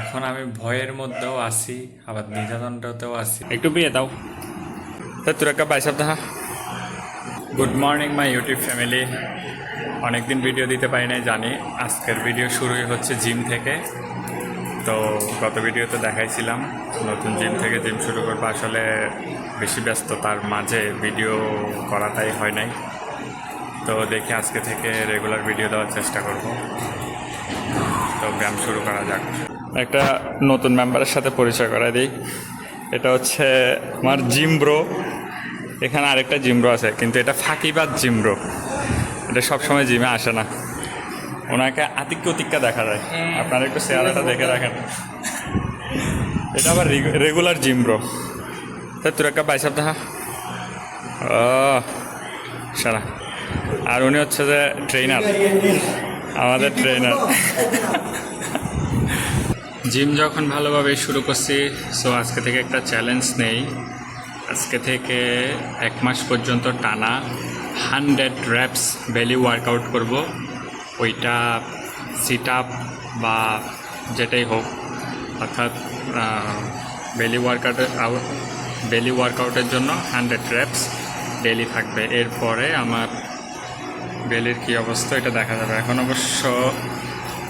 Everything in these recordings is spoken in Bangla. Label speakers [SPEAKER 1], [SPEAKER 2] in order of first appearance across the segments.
[SPEAKER 1] এখন আমি ভয়ের মধ্যেও আছি আবার নির্যাতনটাতেও আছি। একটু বিয়ে দাও। তা তোর একটা বাইসাপ দেখা। Good morning my YouTube family অনেকদিন ভিডিও দিতে পারি নাই জানি। আজকের ভিডিও শুরুই হচ্ছে জিম থেকে। তো গত ভিডিওতে দেখাইছিলাম নতুন জিম থেকে জিম শুরু করব। আসলে বেশি ব্যস্ততার মাঝে ভিডিও করাটাই হয় নাই। তো দেখি আজকে থেকে রেগুলার ভিডিও দেওয়ার চেষ্টা করব। তো ব্যায়াম শুরু করা যাক। একটা নতুন মেম্বারের সাথে পরিচয় করাই দিই। এটা হচ্ছে আমার জিমব্রো এখানে আরেকটা জিমব্রো আছে কিন্তু এটা ফাঁকিবাদ জিম ব্রো এটা সবসময় জিমে আসে না। ওনাকে আতিক্য তিক্কা দেখা যায়। আপনারা একটু চেহারাটা দেখে রাখেন। এটা আবার রেগুলার জিম ব্রো তা তোর একটা বাইসাপ দেখা। ও সারা। আর উনি হচ্ছে যে ট্রেনার আমাদের ট্রেনার জিম যখন ভালোভাবে শুরু করছি সো আজকে থেকে একটা চ্যালেঞ্জ নেই। আজকে থেকে এক মাস পর্যন্ত টানা হান্ড্রেড র্যাপস বেলি ওয়ার্কআউট করব। ওইটা সিট আপ বা যেটাই হোক, অর্থাৎ বেলি ওয়ার্কআউটের বেলি ওয়ার্কআউটের জন্য হান্ড্রেড র্যাপস ডেলি থাকবে। এরপরে আমার বেলির কী অবস্থা, এটা দেখা যাবে। এখন অবশ্য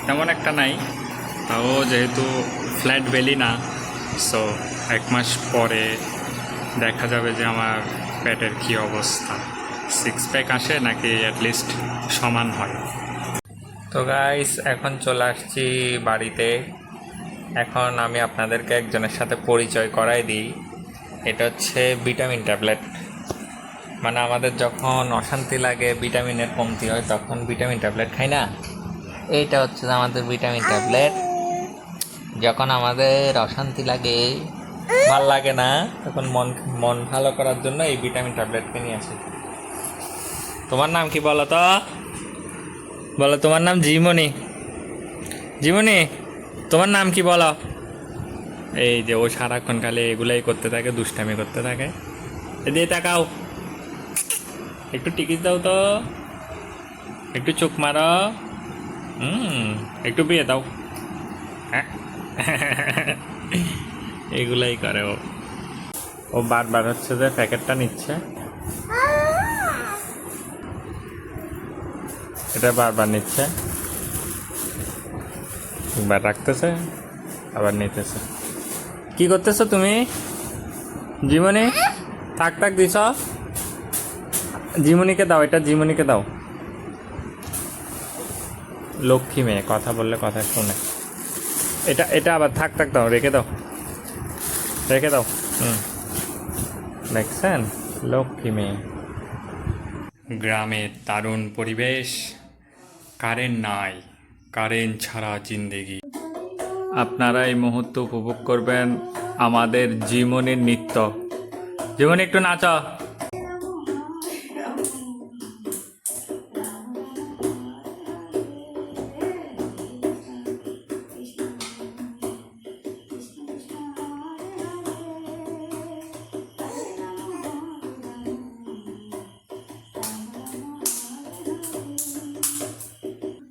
[SPEAKER 1] তেমন একটা নাই। তাও যেহেতু ফ্ল্যাট বেলি না সো এক মাস পরে দেখা যাবে যে আমার পেটের কী অবস্থা। সিক্স প্যাক আসে নাকি অ্যাটলিস্ট সমান হয়। তো গাইস এখন চলে আসছি বাড়িতে। এখন আমি আপনাদেরকে একজনের সাথে পরিচয় করাই দিই। এটা হচ্ছে ভিটামিন ট্যাবলেট। মানে আমাদের যখন অশান্তি লাগে, ভিটামিনের কমতি হয়, তখন ভিটামিন ট্যাবলেট খাই না? এইটা হচ্ছে আমাদের ভিটামিন ট্যাবলেট। যখন আমাদের অশান্তি লাগে, ভালো লাগে না, তখন মন মন ভালো করার জন্য এই ভিটামিন ট্যাবলেটকে নিয়ে আসি। তোমার নাম কি বলো তো? বলো, তোমার নাম জিমনি। জিমনি, তোমার নাম কি বলো? এই যে ও সারাক্ষণ খালি এগুলাই করতে থাকে, দুষ্টামি করতে থাকে। এদিকে তাকাও। একটু টিকিট দাও তো। একটু চোখ মারো। হুম, একটু বিয়ে দাও। হ্যাঁ। এগুলাই করে ও। ও বারবার হচ্ছে যে প্যাকেটটা নিচ্ছে। এটা বারবার নিচ্ছে। একবার রাখতেছে, আবার নিতেছে। কি করতেছো তুমি? জীবনে থাক থাক দিছ। জিমনিকে দাও, এটা জিমনিকে দাও। লক্ষ্মী মেয়ে, কথা বললে কথা শুনে। এটা এটা আবার থাক থাক দাও, রেখে দাও। রেখে দাও। হুম। দেখছেন লক্ষ্মী মেয়ে। গ্রামের দারুণ পরিবেশ কারেন্ট নাই কারেন্ট ছাড়া জিন্দেগি। আপনারা এই মুহূর্ত উপভোগ করবেন আমাদের জীবনের নৃত্য। জীবন একটু নাচ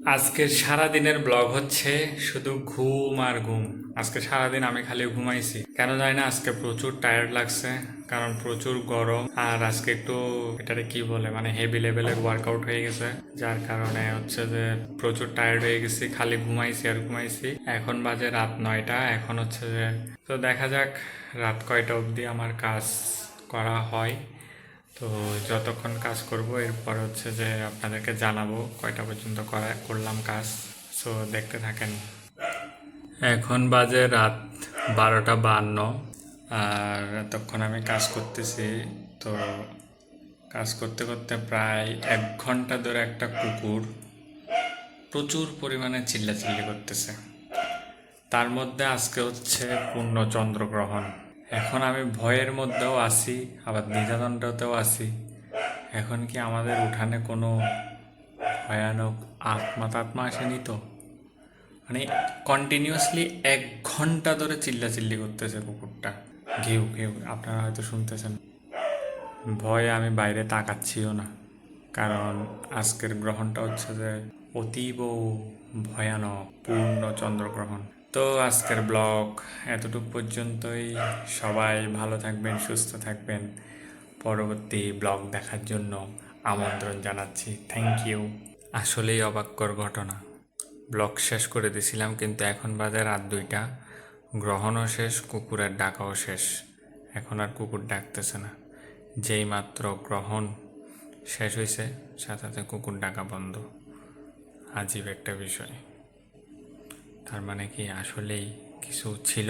[SPEAKER 1] আজকের সারাদিনের ব্লগ হচ্ছে শুধু ঘুম আর ঘুম। আজকে সারাদিন আমি খালি ঘুমাইছি। কেন জানি না, আজকে প্রচুর টায়ার্ড লাগছে, কারণ প্রচুর গরম, আর আজকে একটু এটারে কি বলে মানে হেভি লেভেলের ওয়ার্কআউট হয়ে গেছে, যার কারণে হচ্ছে যে প্রচুর টায়ার্ড হয়ে গেছি, খালি ঘুমাইছি আর ঘুমাইছি। এখন বাজে রাত নয়টা, এখন হচ্ছে যে, তো দেখা যাক, রাত কয়টা অবধি আমার কাজ করা হয়। তো যতক্ষণ কাজ করব, এরপর হচ্ছে যে আপনাদেরকে জানাব কয়টা পর্যন্ত করা, করলাম কাজ। সো দেখতে থাকেন। এখন বাজে রাত বারোটা বান্ন, আর এতক্ষণ আমি কাজ করতেছি। তো কাজ করতে করতে প্রায় এক ঘণ্টা ধরে একটা কুকুর প্রচুর পরিমাণে চিল্লাচিল্লি করতেছে। তার মধ্যে আজকে হচ্ছে পূর্ণ চন্দ্রগ্রহণ। এখন আমি ভয়ের মধ্যেও আছি, আবার নির্যাতনটাতেও আছি। এখন কি আমাদের উঠানে কোনো ভয়ানক আত্মা তাত্মা আসেনি তো? মানে কন্টিনিউয়াসলি এক ঘণ্টা ধরে চিল্লাচিল্লি করতেছে কুকুরটা। ঘেউ ঘেউ, আপনারা হয়তো শুনতেছেন। ভয়ে আমি বাইরে তাকাচ্ছিও না, কারণ আজকের গ্রহণটা হচ্ছে যে অতীব ভয়ানক, পূর্ণ চন্দ্রগ্রহণ। তো আজকের ব্লগ এতটুকু পর্যন্তই। সবাই ভালো থাকবেন, সুস্থ থাকবেন। পরবর্তী ব্লগ দেখার জন্য আমন্ত্রণ জানাচ্ছি। থ্যাংক ইউ আসলেই অবাক্যর ঘটনা। ব্লগ শেষ করে দিছিলাম, কিন্তু এখন বাজে রাত দুইটা। গ্রহণও শেষ, কুকুরের ডাকাও শেষ। এখন আর কুকুর ডাকতেছে না। যেই মাত্র গ্রহণ শেষ হয়েছে সাথে সাথে কুকুর ডাকা বন্ধ। আজীব একটা বিষয়। তার মানে কি আসলেই কিছু ছিল?